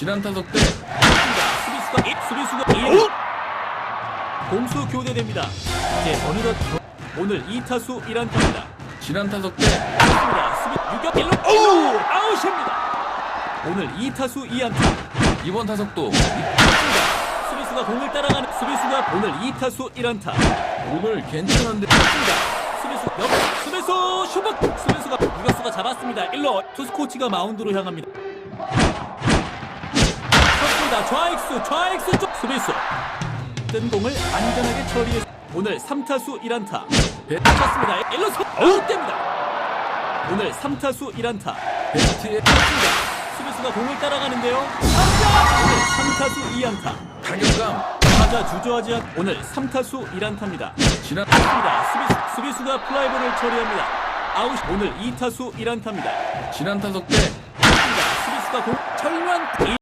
지난 타석 때 수비수가 이 수비수가 이 공수 교대됩니다. 이제 어느덧 오늘 2타수 1안타입니다. 지난 타석 때. 수비 유격 1루 1루 아웃입니다. 오늘 2타수 2안타. 이번 타석도. 수비수가 공을 따라가는 수비수가 오늘 2타수 1안타. 오늘 괜찮은데. 수비수 옆 수비수 슈퍼 수비수가 유격수가 잡았습니다. 1루 투수 코치가 마운드로 향합니다. 쳤습니다. 좌익수 좌익수 쪽 수비수 뜬 공을 안전하게 처리해 오늘 3타수 1안타. 쳤습니다. 1루 선 아웃됩니다. 오늘 3타수 1안타. 베스트의 수비수가 공을 따라가는데요. 오늘 3타수 2안타. 타격감 타자 주저하지 않 오늘 3타수 1안타입니다. 지난 맞습니다. 수비수, 수비수가 플라이볼을 처리합니다. 아웃 오늘 2타수 1안타입니다. 지난 타석 때 수비수가 공 철면